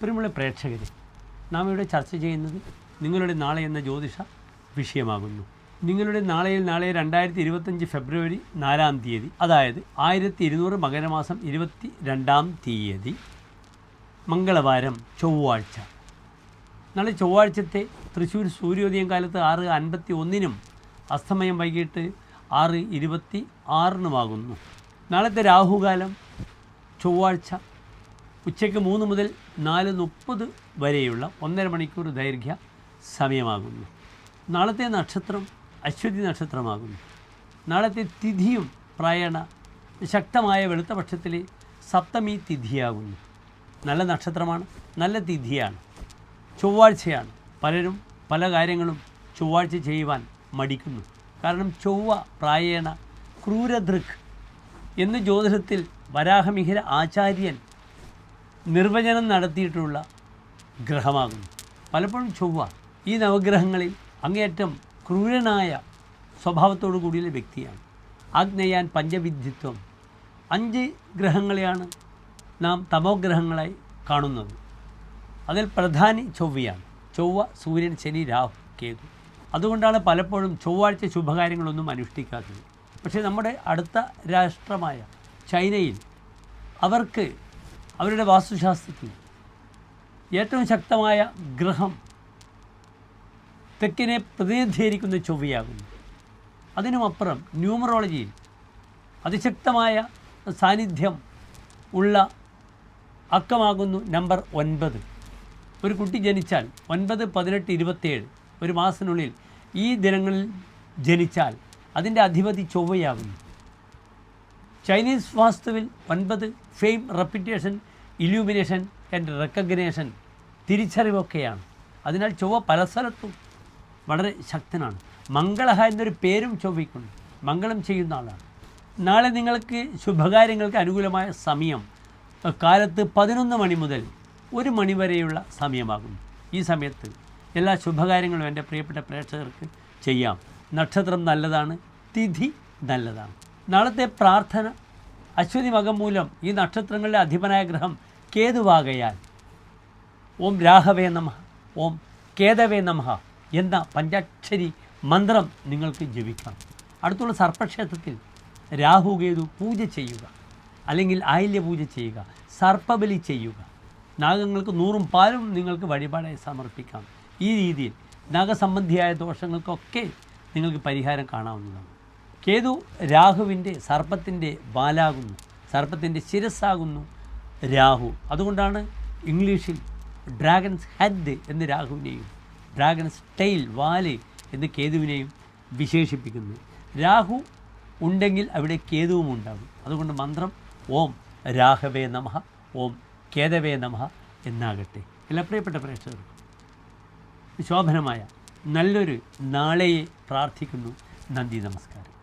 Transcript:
പ്രിയമുള്ള പ്രേക്ഷകരെ നാം ഇവിടെ ചർച്ച ചെയ്യുന്നത് നിങ്ങളുടെ നാളെ എന്ന ജ്യോതിഷ വിഷയമാകുന്നു. നിങ്ങളുടെ നാളെയിൽ നാളെ രണ്ടായിരത്തി ഇരുപത്തഞ്ച് ഫെബ്രുവരി നാലാം തീയതി അതായത് ആയിരത്തി ഇരുന്നൂറ് മകരമാസം ഇരുപത്തി രണ്ടാം തീയതി മംഗളവാരം ചൊവ്വാഴ്ച. നാളെ ചൊവ്വാഴ്ചത്തെ തൃശ്ശൂർ സൂര്യോദയം കാലത്ത് ആറ് അൻപത്തി ഒന്നിനും അസ്തമയം വൈകിട്ട് ആറ് ഇരുപത്തി ആറിനുമാകുന്നു നാളത്തെ രാഹുകാലം ചൊവ്വാഴ്ച ഉച്ചയ്ക്ക് മൂന്ന് മുതൽ നാല് മുപ്പത് വരെയുള്ള ഒന്നര മണിക്കൂർ ദൈർഘ്യ സമയമാകുന്നു. നാളത്തെ നക്ഷത്രം അശ്വതി നക്ഷത്രമാകുന്നു. നാളത്തെ തിഥിയും പ്രായണ ശക്തമായ വെളുത്ത പക്ഷത്തിലെ സപ്തമി തിഥിയാകുന്നു. നല്ല നക്ഷത്രമാണ് നല്ല തിഥിയാണ് ചൊവ്വാഴ്ചയാണ്. പലരും പല കാര്യങ്ങളും ചൊവ്വാഴ്ച ചെയ്യുവാൻ മടിക്കുന്നു. കാരണം ചൊവ്വ പ്രായേണ ക്രൂരദൃക് എന്ന് ജ്യോതിഷത്തിൽ വരാഹമിഹിര ആചാര്യൻ നിർവചനം നടത്തിയിട്ടുള്ള ഗ്രഹമാകുന്നു. പലപ്പോഴും ചൊവ്വ ഈ നവഗ്രഹങ്ങളിൽ അങ്ങേയറ്റം ക്രൂരനായ സ്വഭാവത്തോടു കൂടിയ വ്യക്തിയാണ്. ആഗ്നേയാൻ പഞ്ചവിദ്യത്വം. അഞ്ച് ഗ്രഹങ്ങളെയാണ് നാം തമോഗ്രഹങ്ങളായി കാണുന്നത്. അതിൽ പ്രധാനി ചൊവ്വയാണ്. ചൊവ്വ സൂര്യൻ ശനി രാഹു കേതു. അതുകൊണ്ടാണ് പലപ്പോഴും ചൊവ്വാഴ്ച ശുഭകാര്യങ്ങളൊന്നും അനുഷ്ഠിക്കാത്തത്. പക്ഷേ നമ്മുടെ അടുത്ത രാഷ്ട്രമായ ചൈനയിൽ അവർക്ക് അവരുടെ വാസ്തുശാസ്ത്രത്തിൽ ഏറ്റവും ശക്തമായ ഗ്രഹം തെക്കിനെ പ്രതിനിധീകരിക്കുന്ന ചൊവ്വയാകുന്നു. അതിനുമപ്പുറം ന്യൂമറോളജിയിൽ അതിശക്തമായ സാന്നിധ്യം ഉള്ള അക്കമാകുന്നു നമ്പർ ഒൻപത്. ഒരു കുട്ടി ജനിച്ചാൽ ഒൻപത് പതിനെട്ട് ഇരുപത്തേഴ് ഒരു മാസത്തിനുള്ളിൽ ഈ ദിനങ്ങളിൽ ജനിച്ചാൽ അതിന്റെ അധിപതി ചൊവ്വയാകുന്നു. ചൈനീസ് വാസ്തുവിൽ ഒൻപത് fame reputation illumination and recognition തിരിച്ചറിവൊക്കെയാണ്. അതിനാൽ ചൊവ്വ പല സ്ഥലത്തും വളരെ ശക്തനാണ്. മംഗളഹ എന്നൊരു പേരും ചൊവ്വയ്ക്കുണ്ട്. മംഗളം ചെയ്യുന്ന ആളാണ്. നാളെ നിങ്ങൾക്ക് ശുഭകാര്യങ്ങൾക്ക് അനുകൂലമായ സമയം കാലത്ത് പതിനൊന്ന് മണി മുതൽ ഒരു മണി വരെയുള്ള സമയമാകുന്നു. ഈ സമയത്ത് എല്ലാ ശുഭകാര്യങ്ങളും എന്റെ പ്രിയപ്പെട്ട പ്രേക്ഷകർക്ക് ചെയ്യാം. നക്ഷത്രം നല്ലതാണ് തിഥി നല്ലതാണ്. നാളത്തെ പ്രാർത്ഥന അശ്വതി മകം മൂലം ഈ നക്ഷത്രങ്ങളുടെ അധിപനായ ഗ്രഹം കേതുവാകയാൽ. ഓം രാഘവേ നമ ഓം കേതവേ നമ എന്ന പഞ്ചാക്ഷരി മന്ത്രം നിങ്ങൾക്ക് ജപിക്കാം. അടുത്തുള്ള സർപ്പക്ഷേത്രത്തിൽ രാഹു കേതു പൂജ ചെയ്യുക അല്ലെങ്കിൽ ആയില്യ പൂജ ചെയ്യുക സർപ്പബലി ചെയ്യുക. നാഗങ്ങൾക്ക് നൂറും പാലും നിങ്ങൾക്ക് വഴിപാടായി സമർപ്പിക്കാം. ഈ രീതിയിൽ നാഗസംബന്ധിയായ ദോഷങ്ങൾക്കൊക്കെ നിങ്ങൾക്ക് പരിഹാരം കാണാവുന്നതാണ്. കേതു രാഹുവിന്റെ സർപ്പത്തിന്റെ വാലാകുന്നു സർപ്പത്തിന്റെ ശിരസ്സാകുന്നു രാഹു. അതുകൊണ്ടാണ് ഇംഗ്ലീഷിൽ ഡ്രാഗൺസ് ഹെഡ് എന്ന് രാഹുവിനെയും ഡ്രാഗൺസ് ടെയിൽ വാൽ എന്ന് കേതുവിനെയും വിശേഷിപ്പിക്കുന്നു രാഹു ഉണ്ടെങ്കിൽ അവിടെ കേതുവും ഉണ്ടാകും. അതുകൊണ്ട് മന്ത്രം ഓം രാഘവേ നമഃ ഓം കേതവേ നമഃ എന്നാകട്ടെ. എല്ലാ പ്രിയപ്പെട്ട പ്രേക്ഷകർക്കും ശോഭനമായ നല്ലൊരു നാളെയെ പ്രാർത്ഥിക്കുന്നു. നന്ദി നമസ്കാരം.